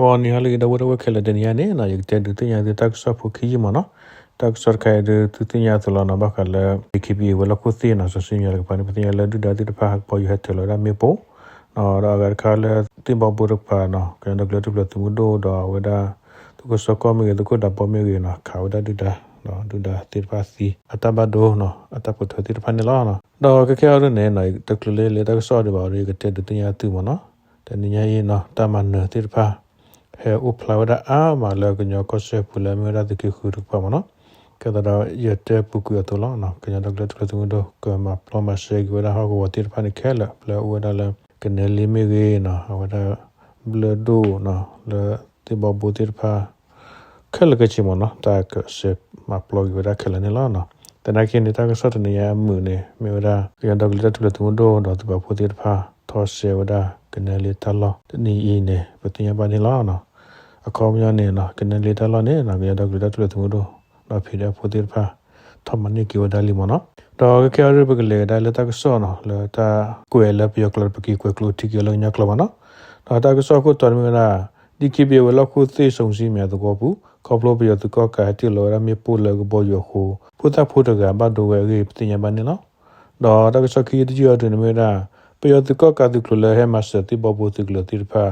ဝါနီဟာလီဒဝဒဝခဲလဒနီယာနေနာယက်တဲ့ဒတင်ယာတဲ့တက်ဆော့ဖို့ခီမနော်တက်ဆော့ခဲတဲ့သူတင်ယာသလနာဘခလဘီကီဘီဝလခုသီနာဆစင်ရကပန်ပတင်ယာလဒူဒါတိတဖာပေါ်ယူဟက်တယ်လာမေပိုနော်ရာဂါခါလတင်ဘဘူရပါနော်ကန်ဒကလတုပလသူဒိုတော့ဝဒါသူကစကောမီသူကဒါပေါ်မီရနော်ခါဝဒါဒူဒါနော်ဒူဒါတိဖာစီအတဘဒိုနော်အတပထတိဖာနေလာနော်တော့ကခဲရနေနော်တကလလေလေတက်ဆော့ဒီပါရီကတဲ့တင်ယာသူမနော်တနည်းရင်နော်တမန်နတိဖာ ဟဲဥပလာဝဒအာမလာကညောကဆေပူလာမရတကိခုရပါမနော်ကဒရာယတဲ့ပုကူရတလောနော်ကညဒေါက်တာတလူဒကမပလမဆေဂဝဒဟာကဝတိဖာနိခဲလာပလဝဒလာကနေလီမီဂေနော်ဝဒဘလဒိုနော်လေတိဘဘူတိဖာခဲလကချိမနော်တာကဆေမပလောဝဒခဲလနေလောနော်တနကိနေတာကစတနေရမှုနေမြေဝဒကညဒေါက်တာတလူဒတော့တဘဘူတိဖာသောဆေဝဒကနေလီတလောတနီအင်းနေပတိယပါနေလောနော် အကောင်းများနေနော်ကနေလေတလာနေနော်ကြတော့ကြတော့တူတူတော့တော့ဖိတဲ့ဖိုတိဖာထမနိကိဝဒါလီမနော်တော့ကဲရဘကလေဒါလက်တကဆောနော်လတာကွယ်လပယောကလပကီကွယ်ကလိုတီကလညကလမနော်တော့တာကဆောကိုတော်မီလာဒီကိဘေဝလခုသိဆုံစီမြတ်တော့ဘူးကောပလိုပယောတကောကတိလောရမေပူလကဘောယောခုဖုတာဖုတကဘတ်ဒိုဝဲရေပတိညာဘန်နော်တော့တာကဆောခီဒီဂျီအဒနမေရာပယောတကောကတိကလဟဲမစတိဘဘောတိကလတိဖာ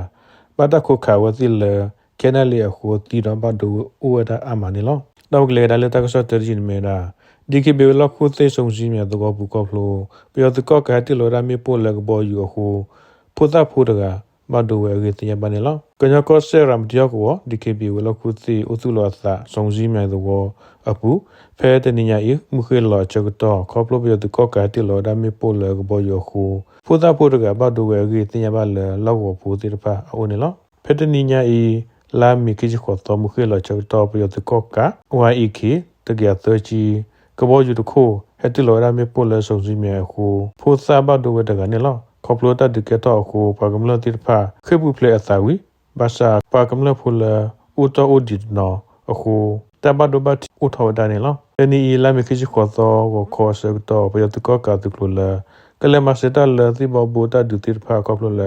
ဘတ်တခုခါဝတိလေ ကဲနလီအခုတီရဘဒူဥဝဒအမနီလောတော့ကလေဒါလက်တကဆောတရဂျင်မေနာဒီကိဘေလခုသေဆုံစီမြတ်တော့ဘူးကောဖလိုပျော်တကောကတိလောရမေပိုလကဘောယူအခုဖုဒဖုဒကမဒူဝဲရတရပနေလောကညကောဆေရမ်ဒီယောကိုဒီကိဘေလခုသေဥစုလောသဆုံစီမြတ်တော့အပူဖဲတနိညာဤမခေလောချက်တော့ကောဖလိုပျော်တကောကတိလောရမေပိုလကဘောယူအခုဖုဒဖုဒကဘဒူဝဲရတရပလလောက်ကိုဖူတိတဖအိုနေလောဖဲတနိညာဤ လာမီကိချခေါ်တော်မူခေလချောတော်ပြတ်ကောကဝိုင်အီခီတကယ်သချီကဘောယူတခိုဟက်တလောရမေပိုလဆုံစီမြေခုဖိုစာဘဒဝတကနေလောခေါပလိုတတကတော်ခုပါကမလတိဖာခေဘူးဖလေအသာဝီဘာသာပါကမလဖူလာဥတောဥဒီနောအခုတဘဒဘတ်ဥထောဒနေလောအနီလာမီကိချခေါ်တော်ကိုခေါ်စတော်ပြတ်ကောကတကလလကလမစတလတိဘဘူတဒုတိဖာခေါပလိုလ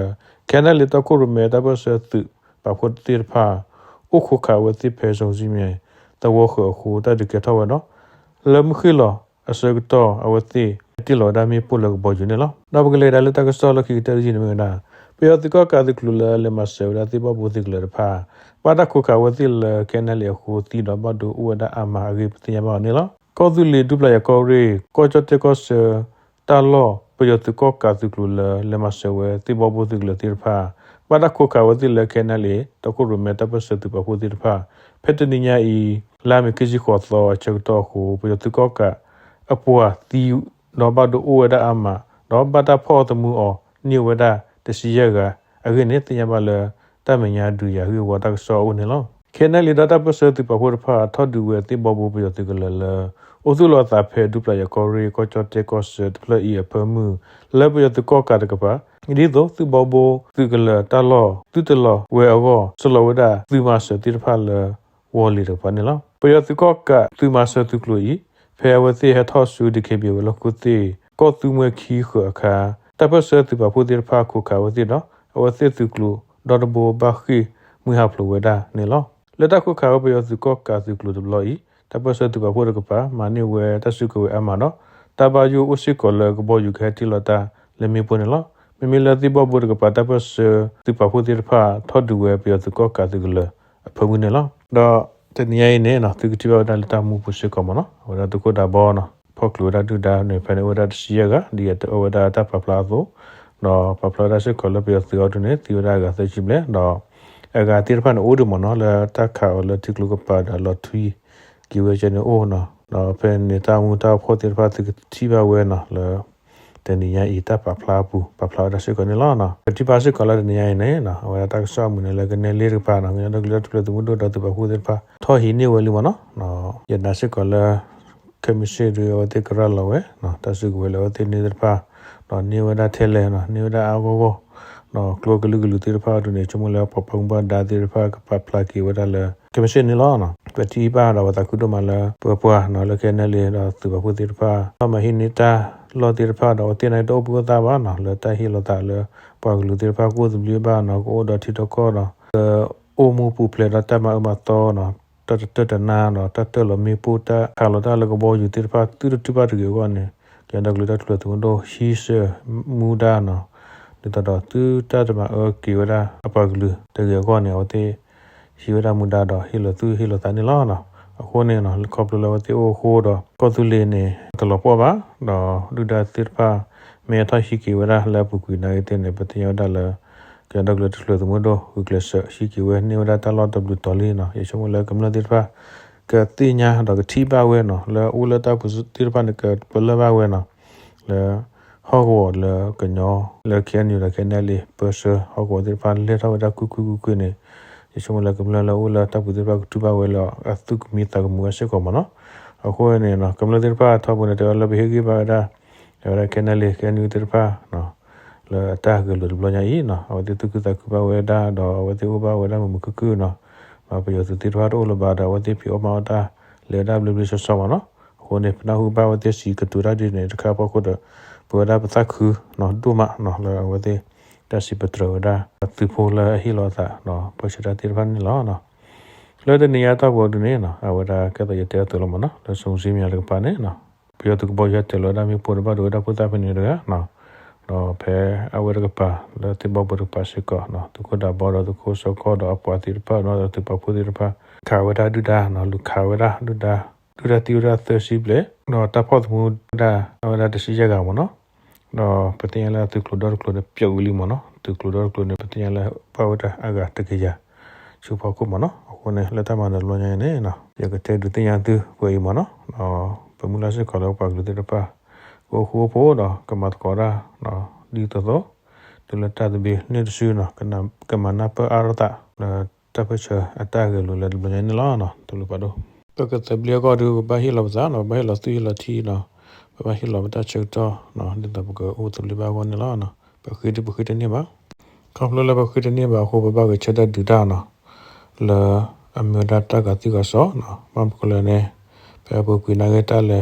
ကဲနလတခုရမေတဘဆသု ပခုတိဖာဥခုခဝတိဖေဆုံစီမြေတဝခခုတတကထဝနော်လမ်ခိလောအစကတောအဝတိတိလောဒါမီပုလကဘောဂျနေလောနဘကလေဒါလတကစတောလခိတရဂျင်းမေနာပေယတိကကာဒကလူလာလေမဆေဝဒတိဘဘူတိကလဖာပါဒခုခဝတိလကဲနလေခုတိတော့ဘဒူဝဒအမအဂိပတိယမနေလောကောသူလီဒုပလယကောရီကောချတေကောစတာလောပေယတိကကာဒကလူလာလေမဆေဝတိဘဘူတိကလတိဖာ ဝဒခုခဝတိလခဲနလေတခုရမေတပစတုပခုတိဖာဖက်တနိညာဤလာမကိစီခေါ်သောအချုပ်တော်ဟုပယတုကောကအပွားတီနောဘဒိုဝဒအမနောဘတာဖောတမှုအောနိဝဒတစီရကအခိနေတညဘလတမညာဒူရဟိဝဒဆောဦးနေလောခဲနလေဒတာပစတုပခုရဖာထောဒူဝတိဘဘပယတုကလလအိုစုလောတာဖဲဒုပလယကောရီကောချတေကောစဒပလီအဖမှုလဘယတကောကတကပါ ဒီတော့သူဘောဘောသူကလတလောသူတလောဝဲအောဆလောဝဒသူမဆတိဖာလဝလီရပါနေလောပယသူကောကသူမဆသူကလူဤဖဲဝသိဟထောဆူဒီကေဘီဝလကုတိကောသူမခီခအခါတပစသူပပူတိဖာခုခါဝတိနော်အဝသိသူကလူဒေါ်ဘောဘခိမွေဟာဖလိုဝဒနေလောလက်တခုခါပယသူကောကသူကလူဒလောဤတပစသူပပူရကပါမာနေဝဲတဆုကဝဲအမနော်တဘာယူဥစိကောလကဘောယူခဲတီလတာလေမီပွနေလော မမီလတိဘဘုရကပတာပစတိပခုတိဖာထောဒူဝဲပြတ်ကောကာတိကလအဖုန်နေလောတော့တနည်းနေနော်သူကတိဘဒါလတာမှုပုစကမနော်ဝရတကိုဒါဘောနော်ဖောက်ကလိုဒါတူဒါနေဖနေဝရတစီယကဒီရတဝဒတာပပလာသောနော်ပပလာဒါစကောလပြတ်သောတူနေတီဝဒါကသချိမလဲနော်အကတိရဖန်အိုဒမနော်လာတခါလတိကလုကပါဒါလထွီကီဝဲချနေအိုနော်နော်ဖန်နေတာမူတာဖောတိရဖတ်တိဘဝဲနော်လာ တနီယာဤတပ်ပပလာပူပပလာဒါစကနေလာနာတိပါစကလာတနီယာနေနာဝရတက်ဆောမှုနေလကနေလေးရပါနာငါတို့ကလတ်ကလတ်မှုတို့တော့ပခုတဲ့ပါထောဟီနေဝလီမနော်နော်ယနာစကလာကမရှိရဝတေကရလဝဲနော်တဆုကဝဲလဝတေနေတဲ့ပါနော်နေဝဒထဲလဲနော်နေဝဒအာဂောဂောနော်ကလောကလူကလူတေပါတို့နေချမလဲပပုံပါဒါတေပါကပပလာကီဝဒလဲကမရှိနေလာနော် ပတိပါတော့တကုတမလာပွပွားနော်လကဲနယ်လေတော့သူပုတိဖာမဟိနိတာလောတိဖာတော့တင်လိုက်တော့ပုသာပါနော်လတဟိလတာလပွားလူတိဖာကိုသူပြေပါနော်ကိုတော့ထိတော့ကောတော့အိုမူပူပလက်တမအမတော်နော်တတတတနာနော်တတလမီပူတာခါလတာလကဘောယူတိဖာသူတိပါတကေကောနေကန်တကလူတတလသူတော့ရှီရှမူဒါနော်တတတူတတမအကေဝရာအပကလူတကေကောနေအတေ ရှိဝရာမူဒါတော့ဟီလိုသူဟီလိုတန်နေလောနော်အခုနေနော်ကောပလူလောတေအိုခိုးတော့ကောသူလေးနေတလပေါ်ပါတော့ဒူဒါတိပါမေထရှိကီဝရာလပုကွေနိုင်တဲ့နေပတိယောဒါလာကန်ဒကလတလူသမဒဟုကလဆရှိကီဝဲနေဝရာတလောတဘလူတော်လေးနော်ယေရှုမလကမလတိပါကတိညာတော့တိပါဝဲနော်လဲဦးလတာပုစတိပါနကပလပါဝဲနော်လဲဟောကောလဲကညောလဲကျန်ယူလဲကနေလေပစဟောကောဒီပါလေတော့ဒါကုကုကုကုနေယေ ရှုမလကမလလာဦးလတာပုတိပါတူပါဝဲလောအသုကမီတကမူရှိကောမနော်အခုနေနော်ကမလတိပါထောက်ပေါ်တယ်လဘဟေကြီးပါဒါရကနေလေကန်ယူတိပါနော်လာတာကလူဘလညာဤနော်အဝတိတုကတကပါဝဲဒါတော့အဝတိဥပါဝဲဒါမကုကုနော်မပယောတိရတော့လဘာဒါဝတိပြအမောတာလေဒါဘလဘလဆောနော်ခုနေပနာဟုပါဝတိစီကတူရာဒီနေတခါပေါ့ခုတော့ဘောဒါပသခုနော်ဒုမနော်လာဝတိ တစီပထရဒါသူဖိုလာဟီလောတာနော်ပချရာတိရဖန်လောနော်လဲတဲ့နေရာတော့ဘောဒနေနော်အဝဒါကတဲ့တဲ့တော်လမနော်လဆုံစီမြလကပါနေနော်ပြောသူကဘောရတဲ့လောဒါမျိုးပေါ်ဘာဒိုဒါပုတာပနေရနော်နော်ဖဲအဝရကပါလဲတိဘောဘရပါရှိကောနော်သူကဒါဘောရသူကိုစောကောတော့အပွားတိရပါနော်သူပပူတိရပါခါဝဒါဒူဒါနော်လူခါဝဒါဒူဒါဒူဒါတီရာသရှိဘလေနော်တဖို့မှုဒါအဝဒါတရှိရကမနော် နော်ပတင်လာသူကလိုတော့ကလိုပြုတ်လီမနော်သူကလိုတော့ကလိုနေပတင်လာပါဝဒါအကတကကြချူဖို့ကုမနော်အခုနဲ့လက်တမနော်လွန်နေနေနော်ရကတဲ့ဒူတင်ရသူကိုမနော်နော်ပမူလာစကောတော့ပါကလိုတဲ့ပါကိုဟိုဖို့တော့ကမတ်ကောရာနော်ဒီတော့တူလက်တတ်ဘီနေတဆူနော်ကနကမနာပအာရတာတပချအတာကလိုလက်ဘနေနလာနော်တူလပါတော့ပကတဘလကောဒူဘာဟီလောဇာနော်ဘာဟီလောသူလတီနော် ဘာဟီလောတချက်တော့နော်ဒီတော့ကအိုတူလပါဝန်လာနော်ပခိတပခိတနေပါကပ်လလပခိတနေပါဟိုဘဘကချက်တဲ့ဒူတာနော်လာအမြဒတာကတိကဆောနော်မမ်ကလနေပပကွေနာကတလဲ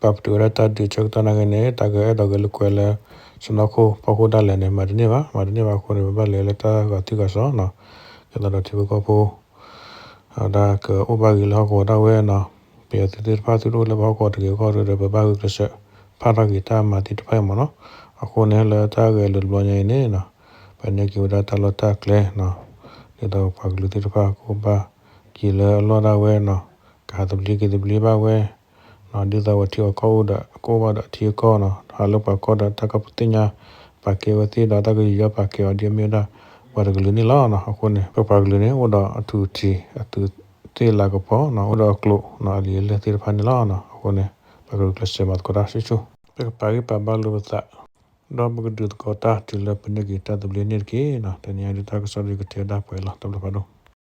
ပပတူရတာဒီချက်တနာကနေတကဲတော့ကလကွယ်လဲစနခုပခုဒါလည်းနေမဒနေပါမဒနေပါခုနေဘလဲလက်တာကတိကဆောနော်ကျတော့တိဘကပိုဒါကဥပဂီလောက်ကိုတော့ဝဲနော် ပြေတိတိပါသူတို့လည်းဘောကောတကေကောရဘဘကကစဖာရဂီတာမတိတဖိုင်မနော်အခုနေလဲတာကဲလူဘညနေနော်ဘယ်နေကြဒါတလတာကလဲနော်ဒီတော့ပကလူတိတပါကိုပါကြည်လဲလောတာဝဲနော်ကာတပလီကတပလီပါဝဲနော်ဒီတော့တီကောဒကိုပါဒတီကောနော်ဟာလပကောဒတကပတိညာပါကေဝတိဒါတကရပါကေအဒီမြဒါဝရဂလူနီလာနော်အခုနေပပဂလူနေဝဒအတူတီအတူ တေလာကပေါ်နော်ဝဒကလုနော်အလီလေတိဖာနီလာနော်အခုနေပကလူကလစမတ်ကိုရာရှိချူပကပါရီပဘလူသတော့ဘဂဒုတ်ကောတာတီလပနေဂီတာဒဘလနေကေနော်တနီယာဒီတာက